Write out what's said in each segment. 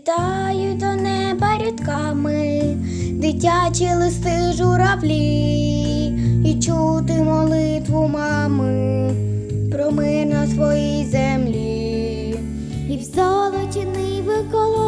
Літають до неба рядками, дитячі листи журавлі, і чути молитву мами про мир на своїй землі, і в золоті ниви колося,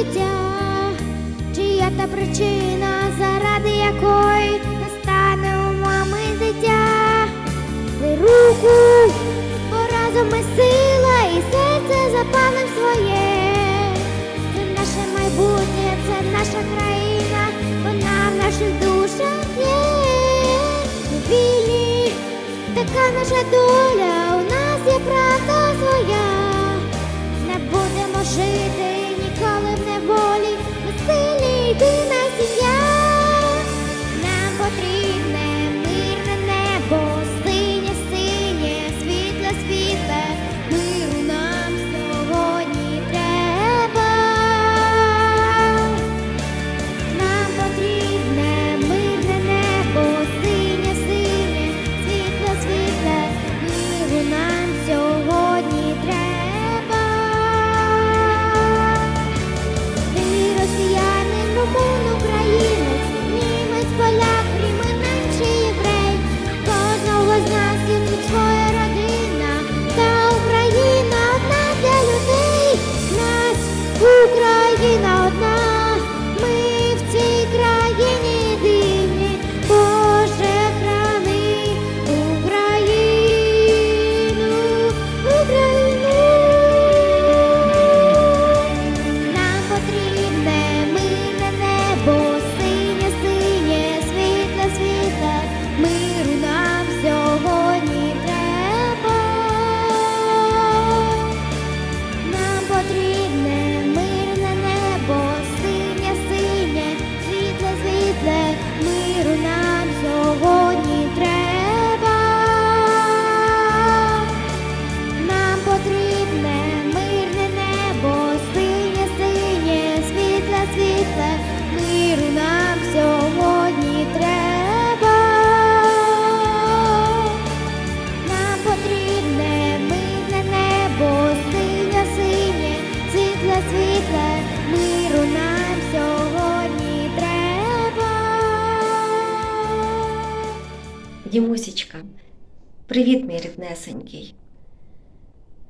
життя, чия та причина, заради якої не стане у мами дитя? Ви руку, бо разом ми сила і серце запалим своє. Це наше майбутнє, це наша країна, вона в наших душах є. Ми вільні, така наша доля, у нас є правда своя. Не будемо жити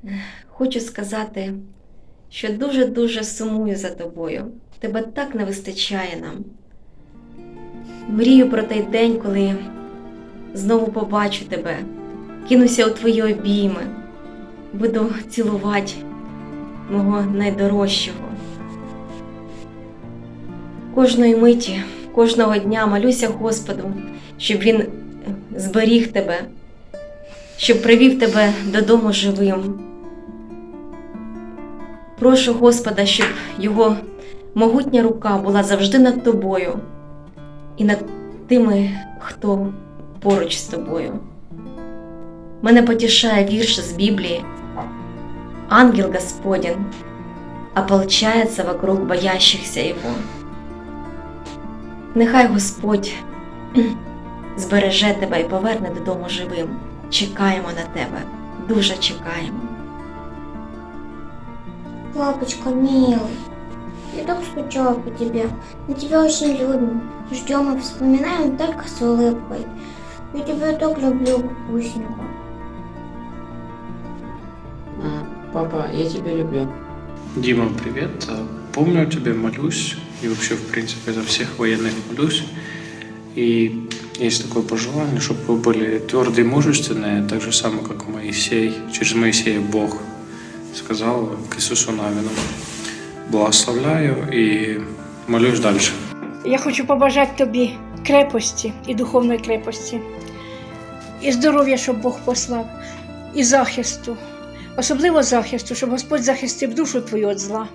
Ех, Хочу сказати, що дуже-дуже сумую за тобою. Тебе так не вистачає нам. Мрію про той день, коли знову побачу тебе, кинуся у твої обійми, буду цілувати мого найдорожчого. Кожної миті, кожного дня молюся Господу, щоб він зберіг тебе, щоб привів тебе додому живим. Прошу Господа, щоб його могутня рука була завжди над тобою і над тими, хто поруч з тобою. Мене потішає вірш з Біблії. Ангел Господень ополчается вокруг боящихся Его. Нехай Господь збереже тебе і поверне додому живим. Чекаємо на тебе, дуже чекаємо. Папочка, милый, я так скучала по тебе. Мы тебя очень любим, ждем и вспоминаем только с улыбкой. Я тебя так люблю, папусенька. А, Папа, я тебя люблю. Дима, привет. А, Помню о тебе, молюсь. И вообще, в принципе, за всех военных молюсь. И есть такое пожелание, чтобы вы были твердые и мужественные, так же самое, как Моисей. Через Моисея Бог сказал к Иисусу Навину. Благословляю и молюсь дальше. Я хочу побажати тобі крепості і духовної крепості, і здоров'я, щоб Бог послав, і захисту, особливо захисту, щоб Господь захистив душу твою від зла,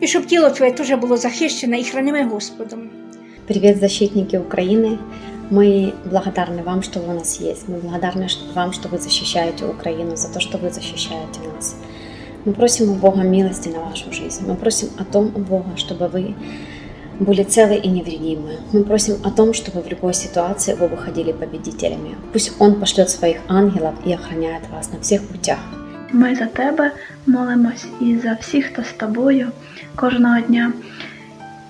і щоб тіло твоє теж було захищене і храниме Господом. Привет, защитники Украины! Мы благодарны вам, что вы у нас есть. Мы благодарны ш- вам, что вы защищаете Украину, за то, что вы защищаете нас. Мы просим у Бога милости на вашу жизнь. Мы просим о том у Бога, чтобы вы были целы и невредимы. Мы просим о том, чтобы в любой ситуации вы выходили победителями. Пусть Он пошлет своих ангелов и охраняет вас на всех путях. Ми за тебе молимось і за всіх, хто з тобою кожного дня.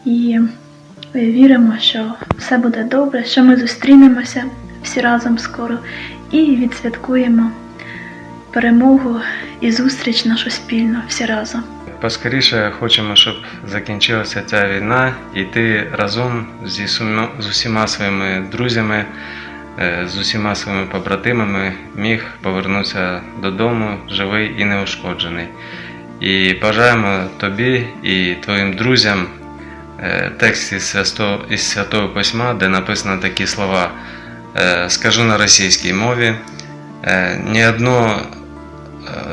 І віримо, що все буде добре, що ми зустрінемося всі разом скоро і відсвяткуємо перемогу і зустріч нашу спільну всі разом. Поскоріше хочемо, щоб закінчилася ця війна, і ти разом зі сума- з усіма своїми друзями, е, з усіма своїми побратимами міг повернутися додому живий і неушкоджений. І бажаємо тобі і твоїм друзям текст із Свято- із Святого Письма, де написано такі слова. Е, Скажу на російській мові. Е, Ні одно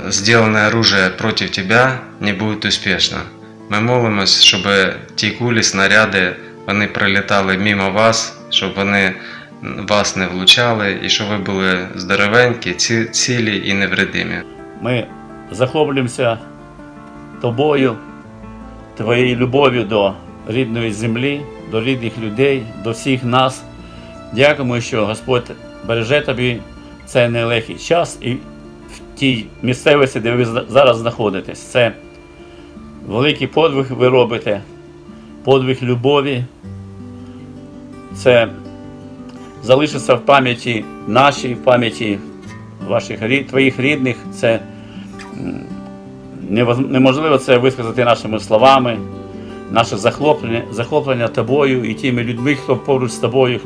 сделанное оружие против тебя не будет успешно. Ми молимось, щоб ті кулі, снаряди, вони прилітали мимо вас, щоб вони вас не влучали, і щоб ви були здоровенькі, цілі і невредимі. Ми захоплюємося тобою, твоєю любов'ю до рідної землі, до рідних людей, до всіх нас. Дякуємо, що Господь береже тобі цей нелегкий час і в тій місцевості, де ви зараз знаходитесь. Це великий подвиг ви робите, подвиг любові. Це залишиться в пам'яті нашій, в пам'яті ваших твоїх рідних. Це неможливо це висказати нашими словами, наше захоплення, захоплення тобою і тими людьми, хто поруч з тобою,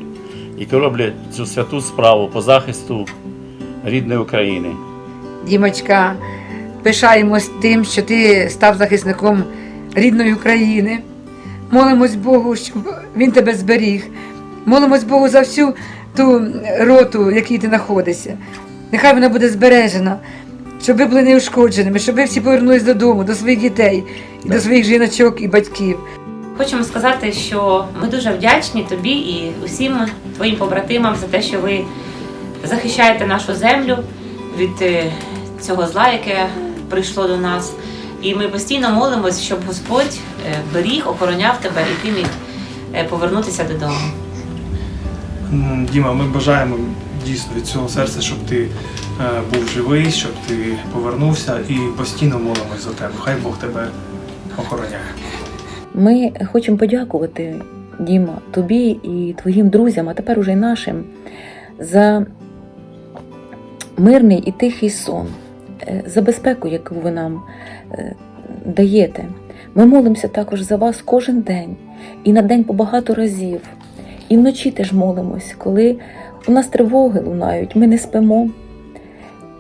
які роблять цю святу справу по захисту рідної України. Дімочка, пишаємось тим, що ти став захисником рідної України. Молимось Богу, щоб він тебе зберіг. Молимось Богу за всю ту роту, в якій ти знаходишся. Нехай вона буде збережена, щоб ви були неушкодженими, щоб ви всі повернулись додому, до своїх дітей, і до своїх жіночок і батьків. Хочемо сказати, що ми дуже вдячні тобі і усім твоїм побратимам за те, що ви захищаєте нашу землю від е, цього зла, яке прийшло до нас. І ми постійно молимось, щоб Господь е, беріг, охороняв тебе, і ти міг е, повернутися додому. Діма, ми бажаємо дійсно від цього серця, щоб ти е, був живий, щоб ти повернувся і постійно молимось за тебе. Хай Бог тебе охороняє. Ми хочемо подякувати, Діма, тобі і твоїм друзям, а тепер уже й нашим, за мирний і тихий сон, е, за безпеку, яку ви нам е, даєте. Ми молимося також за вас кожен день і на день по багато разів. І вночі теж молимось, коли у нас тривоги лунають, ми не спимо.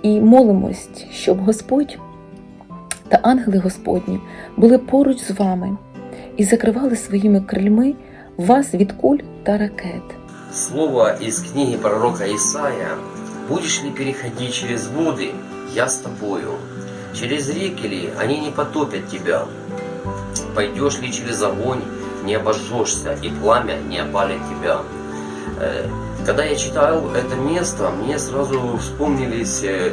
І молимось, щоб Господь та ангели Господні були поруч з вами і закривали своїми крильми вас від куль та ракет. Слово из книги пророка Исаия. «Будешь ли переходить через воды? Я с тобою. Через реки ли? Они не потопят тебя. Пойдешь ли через огонь? Не обожжешься, и пламя не опалит тебя». Когда я читал это место, мне сразу вспомнились э,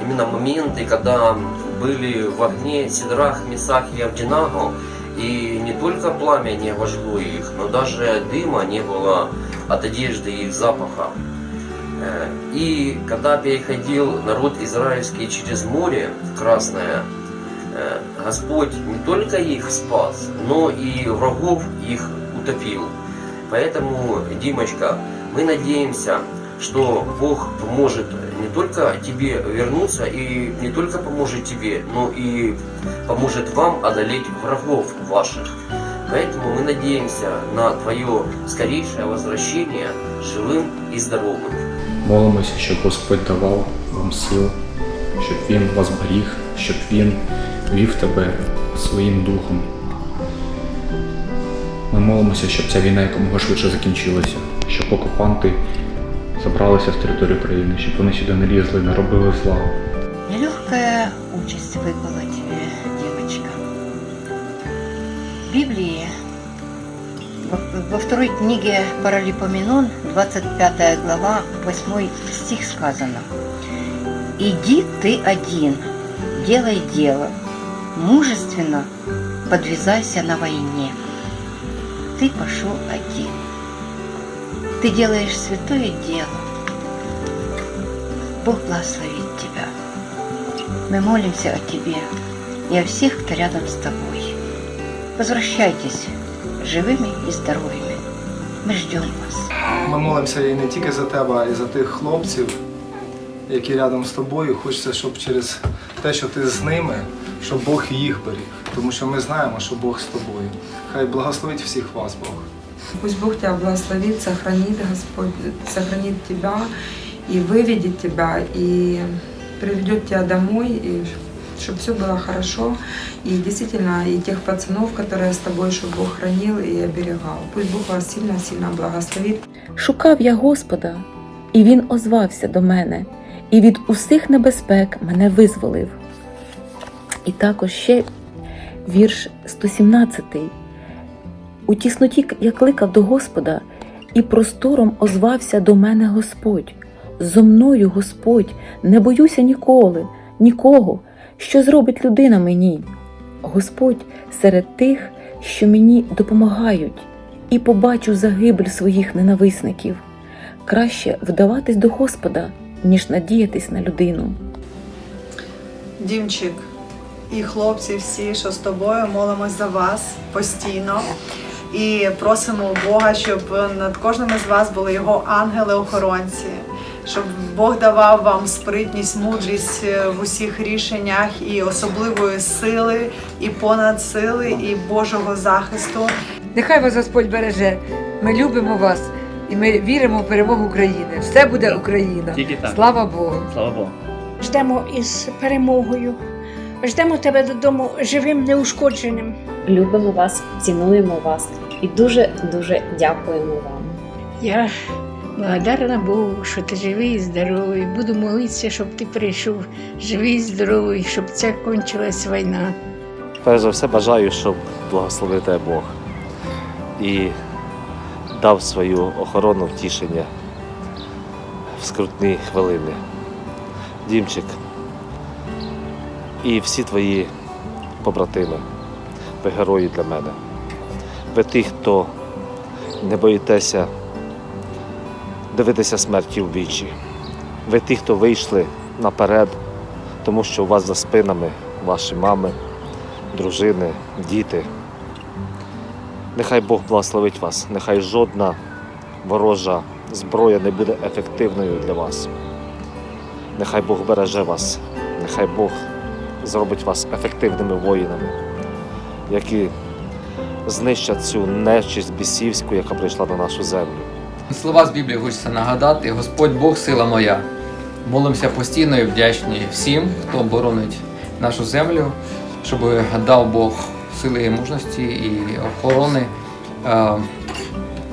именно моменты, когда были в огне Сидрах, Месах и Авдинаго, и не только пламя не обожгло их, но даже дыма не было от одежды и их запаха. Э, И когда переходил народ израильский через море Красное, э, Господь не только их спас, но и врагов их утопил. Поэтому, Димочка, мы надеемся, что Бог поможет не только тебе вернуться и не только поможет тебе, но и поможет вам одолеть врагов ваших. Поэтому мы надеемся на твое скорейшее возвращение живым и здоровым. Молимося, щоб Господь давав вам сил, щоб Він вас беріг, щоб Він вів тебе своїм духом. Ми молимося, щоб ця війна якомога швидше закінчилася, щоб окупанти забралися з території України, щоб вони сюди не лізли, не робили зла. Нелегкая участь выпала тебе, девочка. В Библии во, во второй книге Паралипоменон, 25 глава, 8 стих сказано. «Иди ты один, делай дело, мужественно подвязайся на войне». Ты пошел один. Ты делаешь святое дело. Бог благословит тебя. Мы молимся о тебе и о всех, кто рядом с тобой. Возвращайтесь живыми и здоровыми. Мы ждем вас. Ми молимося і не тільки за тебе, а й за тих хлопців, які рядом з тобою. Хочеться, щоб через те, що ти з ними, щоб Бог і їх беріг. Тому що ми знаємо, що Бог з тобою. Хай благословить всіх вас, Бог. Пусть Бог тебя благословит, сохранит, Господь, сохранит тебя и выведет тебя, и приведет тебя домой, и чтобы все было хорошо. И действительно, и тех пацанов, которые с тобой, чтобы Бог хранил и оберегал. Пусть Бог вас сильно-сильно благословит. Шукав я Господа, і Він озвався до мене, і від усіх небезпек мене визволив. І також ще вірш 117. У тісноті я кликав до Господа, і простором озвався до мене Господь. Зо мною Господь, не боюся ніколи, нікого, що зробить людина мені. Господь серед тих, що мені допомагають, і побачу загибель своїх ненависників. Краще вдаватись до Господа, ніж надіятись на людину. Дімчик і хлопці всі, що з тобою, молимось за вас постійно. І просимо Бога, щоб над кожним із вас були його ангели-охоронці, щоб Бог давав вам спритність, мудрість е, в усіх рішеннях і особливої сили, і понад сили, і Божого захисту. Нехай вас Господь береже. Ми любимо вас і ми віримо в перемогу України. Все буде Україна. Тільки так. Слава Богу. Слава Богу. Ждемо із перемогою. Ждемо тебе додому живим, неушкодженим. Любимо вас, цінуємо вас і дуже дуже дякуємо вам. Я благодарна Богу, що ти живий і здоровий. Буду молитися, щоб ти прийшов живий і здоровий, щоб ця кончилась війна. Перш за все бажаю, щоб благословив тебе Бог і дав свою охорону втішення в скрутні хвилини. Дімчик і всі твої побратими, ви герої для мене. Ви ті, хто не боїтеся дивитися смерті в вічі. Ви ті, хто вийшли наперед, тому що у вас за спинами ваші мами, дружини, діти. Нехай Бог благословить вас, нехай жодна ворожа зброя не буде ефективною для вас. Нехай Бог береже вас, нехай Бог зробить вас ефективними воїнами, які знищать цю нечисть бісівську, яка прийшла на нашу землю. Слова з Біблії хочеться нагадати: Господь Бог, сила моя. Молимося постійно і вдячні всім, хто боронить нашу землю, щоб дав Бог сили і мужності і охорони е,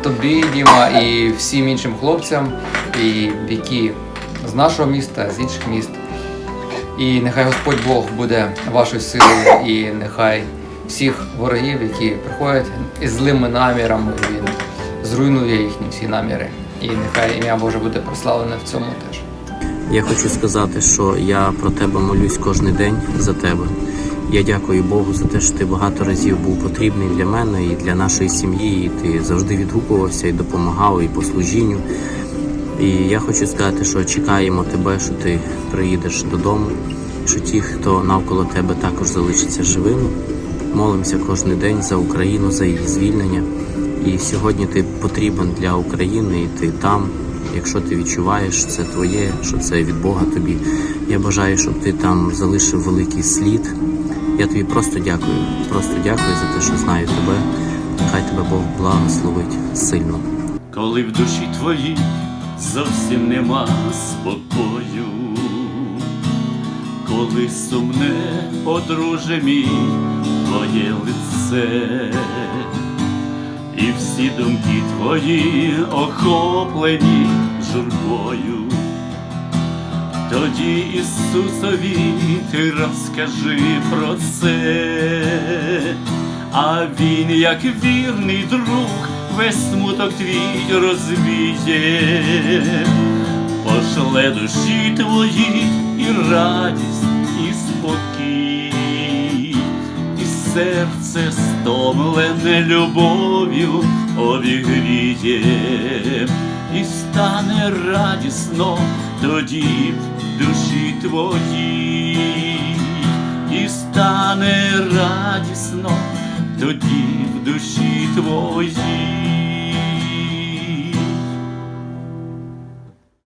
тобі, Діма, і всім іншим хлопцям, і які з нашого міста, з інших міст. І нехай Господь Бог буде вашою силою, і нехай всіх ворогів, які приходять із злими намірами, він зруйнує їхні всі наміри. І нехай ім'я Боже буде прославлене в цьому теж. Я хочу сказати, що я про тебе молюсь кожен день за тебе. Я дякую Богу за те, що ти багато разів був потрібний для мене і для нашої сім'ї. І ти завжди відгукувався і допомагав і по служінню. І я хочу сказати, що чекаємо тебе, що ти приїдеш додому, що ті, хто навколо тебе також залишаться живими. Молимося кожен день за Україну, за її звільнення. І сьогодні ти потрібен для України, і ти там, Якщо ти відчуваєш це твоє, що це від Бога тобі, я бажаю, щоб ти там залишив великий слід. Я тобі просто дякую. Просто дякую за те, що знаю тебе. Хай тебе Бог благословить сильно. коли в душі твоїй зовсім нема спокою, коли сумне, одруже мій, твоє лице, і всі думки твої охоплені журбою. Тоді Ісусові ти розкажи про це, а Він, як вірний друг, весь смуток твій розвіє, пошле душі твої і радість, і спокій, серце стомлене любов'ю обігріє, і стане радісно тоді в душі твоїй, і стане радісно тоді в душі твоїй.